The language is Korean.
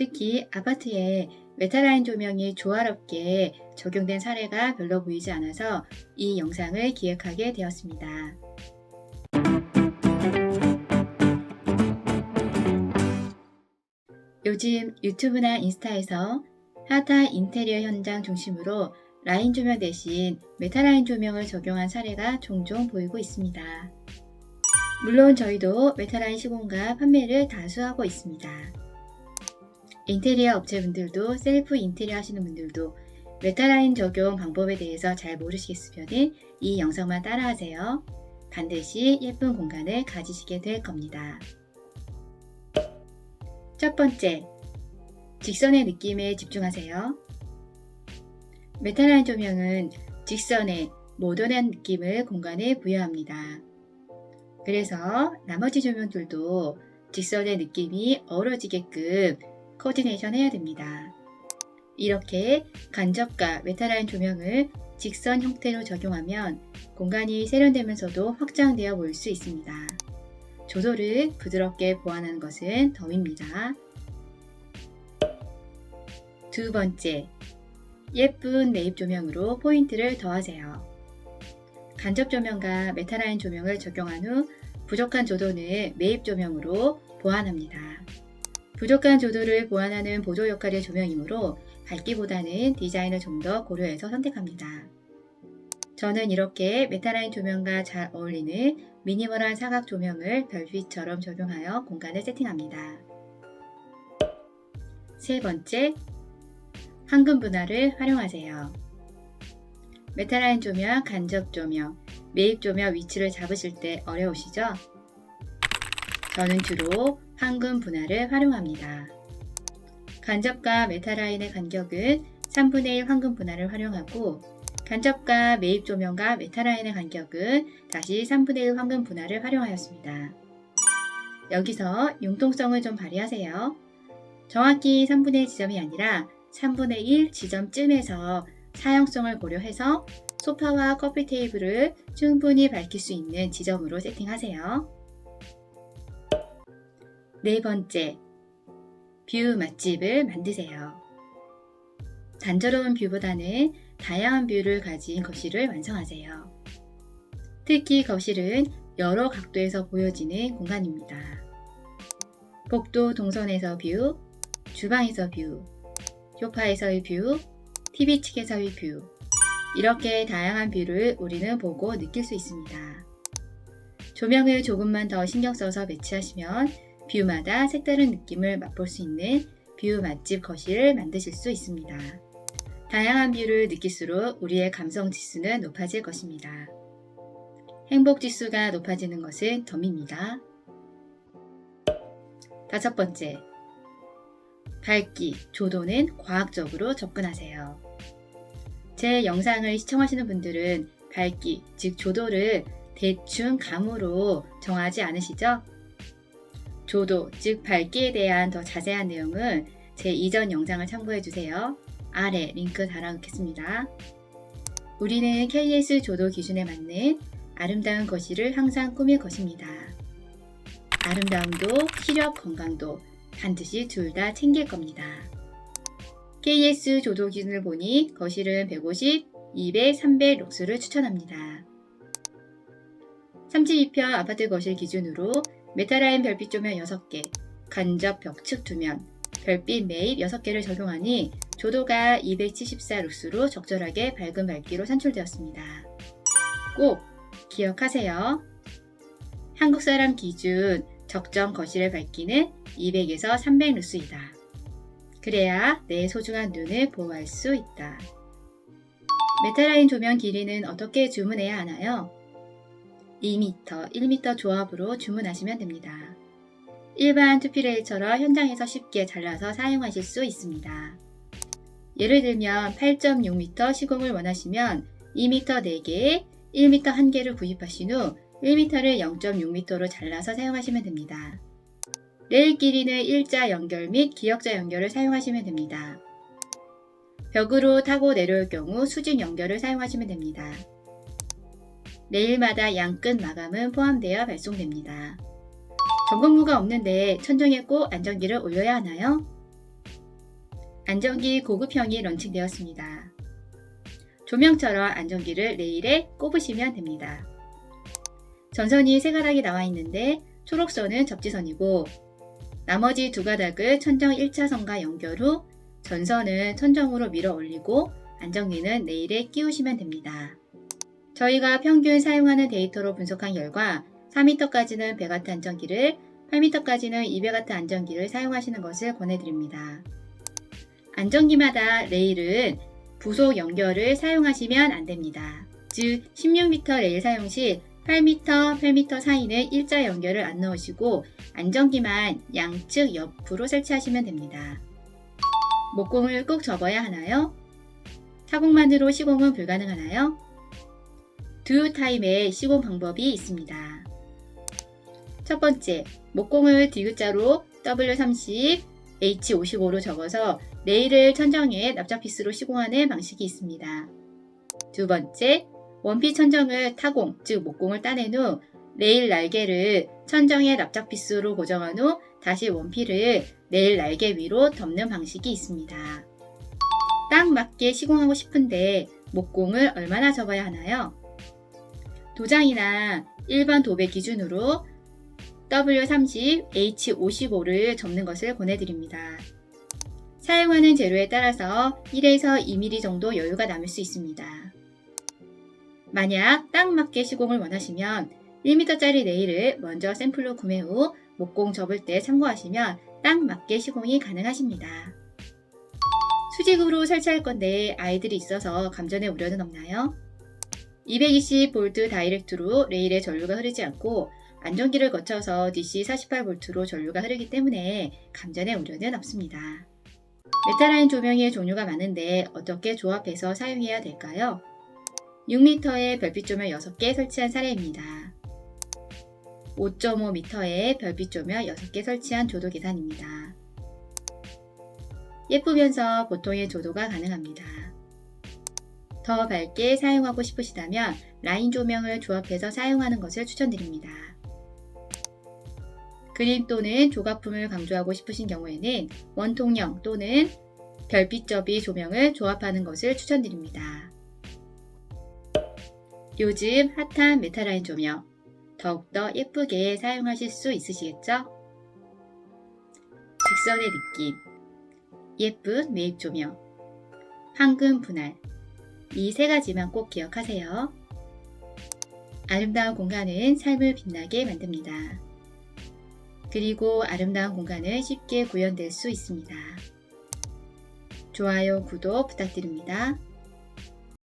특히 아파트에 메타라인 조명이 조화롭게 적용된 사례가 별로 보이지 않아서 이 영상을 기획하게 되었습니다. 요즘 유튜브나 인스타에서 핫한 인테리어 현장 중심으로 라인 조명 대신 메타라인 조명을 적용한 사례가 종종 보이고 있습니다. 물론 저희도 메타라인 시공과 판매를 다수 하고 있습니다. 인테리어 업체분들도 셀프 인테리어 하시는 분들도 메타라인 적용 방법에 대해서 잘 모르시겠으면 이 영상만 따라하세요. 반드시 예쁜 공간을 가지시게 될 겁니다. 첫 번째, 직선의 느낌에 집중하세요. 메타라인 조명은 직선의 모던한 느낌을 공간에 부여합니다. 그래서 나머지 조명들도 직선의 느낌이 어우러지게끔 코디네이션 해야 됩니다. 이렇게 간접과 메타라인 조명을 직선 형태로 적용하면 공간이 세련되면서도 확장되어 보일 수 있습니다. 조도를 부드럽게 보완하는 것은 덤입니다. 두 번째, 예쁜 매입 조명으로 포인트를 더하세요. 간접 조명과 메타라인 조명을 적용한 후 부족한 조도는 매입 조명으로 보완합니다. 부족한 조도를 보완하는 보조 역할의 조명이므로 밝기보다는 디자인을 좀 더 고려해서 선택합니다. 저는 이렇게 메타라인 조명과 잘 어울리는 미니멀한 사각 조명을 별빛처럼 적용하여 공간을 세팅합니다. 세 번째, 황금 분할을 활용하세요. 메타라인 조명, 간접 조명, 매입 조명 위치를 잡으실 때 어려우시죠? 저는 주로 황금 분할을 활용합니다. 간접과 메타라인의 간격은 3분의 1 황금 분할을 활용하고 간접과 매입 조명과 메타라인의 간격은 다시 3분의 1 황금 분할을 활용하였습니다. 여기서 융통성을 좀 발휘하세요. 정확히 3분의 1 지점이 아니라 3분의 1 지점쯤에서 사용성을 고려해서 소파와 커피 테이블을 충분히 밝힐 수 있는 지점으로 세팅하세요. 네 번째, 뷰 맛집을 만드세요. 단조로운 뷰보다는 다양한 뷰를 가진 거실을 완성하세요. 특히 거실은 여러 각도에서 보여지는 공간입니다. 복도 동선에서 뷰, 주방에서 뷰, 소파에서의 뷰, TV 측에서의 뷰. 이렇게 다양한 뷰를 우리는 보고 느낄 수 있습니다. 조명을 조금만 더 신경 써서 배치하시면 뷰마다 색다른 느낌을 맛볼 수 있는 뷰 맛집 거실을 만드실 수 있습니다. 다양한 뷰를 느낄수록 우리의 감성 지수는 높아질 것입니다. 행복 지수가 높아지는 것은 덤입니다. 다섯 번째, 밝기, 조도는 과학적으로 접근하세요. 제 영상을 시청하시는 분들은 밝기, 즉 조도를 대충 감으로 정하지 않으시죠? 조도, 즉 밝기에 대한 더 자세한 내용은 제 이전 영상을 참고해 주세요. 아래 링크 달아놓겠습니다. 우리는 KS 조도 기준에 맞는 아름다운 거실을 항상 꾸밀 것입니다. 아름다움도 시력 건강도 반드시 둘 다 챙길 겁니다. KS 조도 기준을 보니 거실은 150, 200, 300 룩스를 추천합니다. 32평 아파트 거실 기준으로 메타라인 별빛 조명 6개, 간접 벽측 2면, 별빛 매입 6개를 적용하니 조도가 274 룩스로 적절하게 밝은 밝기로 산출되었습니다. 꼭 기억하세요. 한국 사람 기준 적정 거실의 밝기는 200에서 300 루스이다. 그래야 내 소중한 눈을 보호할 수 있다. 메타라인 조명 길이는 어떻게 주문해야 하나요? 2m, 1m 조합으로 주문하시면 됩니다. 일반 투피레일처럼 현장에서 쉽게 잘라서 사용하실 수 있습니다. 예를 들면 8.6m 시공을 원하시면 2m 4개, 1m 1개를 구입하신 후 1m를 0.6m로 잘라서 사용하시면 됩니다. 레일 길이는 일자 연결 및 기역자 연결을 사용하시면 됩니다. 벽으로 타고 내려올 경우 수직 연결을 사용하시면 됩니다. 레일마다 양끝 마감은 포함되어 발송됩니다. 점검무가 없는데 천정에 꼭 안전기를 올려야 하나요? 안전기 고급형이 런칭되었습니다. 조명처럼 안전기를 레일에 꼽으시면 됩니다. 전선이 세 가닥이 나와 있는데 초록선은 접지선이고 나머지 두 가닥을 천정 1차선과 연결 후 전선은 천정으로 밀어 올리고 안전기는 레일에 끼우시면 됩니다. 저희가 평균 사용하는 데이터로 분석한 결과 4m까지는 100W 안전기를 8m까지는 200W 안전기를 사용하시는 것을 권해드립니다. 안전기마다 레일은 부속 연결을 사용하시면 안 됩니다. 즉 16m 레일 사용 시 8m, 8m 사이는 일자 연결을 안 넣으시고 안전기만 양측 옆으로 설치하시면 됩니다. 목공을 꼭 접어야 하나요? 타공만으로 시공은 불가능하나요? 두 타입의 시공 방법이 있습니다. 첫 번째, 목공을 D자로 W30, H55로 적어서 레일을 천정에 납작피스로 시공하는 방식이 있습니다. 두 번째, 원피 천정을 타공, 즉 목공을 따낸 후 레일 날개를 천정에 납작피스로 고정한 후 다시 원피를 레일 날개 위로 덮는 방식이 있습니다. 딱 맞게 시공하고 싶은데 목공을 얼마나 접어야 하나요? 도장이나 일반 도배 기준으로 W30, H55를 접는 것을 권해드립니다. 사용하는 재료에 따라서 1에서 2mm 정도 여유가 남을 수 있습니다. 만약 딱 맞게 시공을 원하시면 1m짜리 네일을 먼저 샘플로 구매 후 목공 접을 때 참고하시면 딱 맞게 시공이 가능하십니다. 수직으로 설치할 건데 아이들이 있어서 감전의 우려는 없나요? 220V 다이렉트로 레일에 전류가 흐르지 않고 안전기를 거쳐서 DC 48V로 전류가 흐르기 때문에 감전의 우려는 없습니다. 메타라인 조명의 종류가 많은데 어떻게 조합해서 사용해야 될까요? 6m의 별빛 조명 6개 설치한 사례입니다. 5.5m의 별빛 조명 6개 설치한 조도 계산입니다. 예쁘면서 보통의 조도가 가능합니다. 더 밝게 사용하고 싶으시다면 라인 조명을 조합해서 사용하는 것을 추천드립니다. 그림 또는 조각품을 강조하고 싶으신 경우에는 원통형 또는 별빛접이 조명을 조합하는 것을 추천드립니다. 요즘 핫한 메타라인 조명 더욱더 예쁘게 사용하실 수 있으시겠죠? 직선의 느낌, 예쁜 매입 조명, 황금 분할 이 세 가지만 꼭 기억하세요. 아름다운 공간은 삶을 빛나게 만듭니다. 그리고 아름다운 공간은 쉽게 구현될 수 있습니다. 좋아요, 구독 부탁드립니다.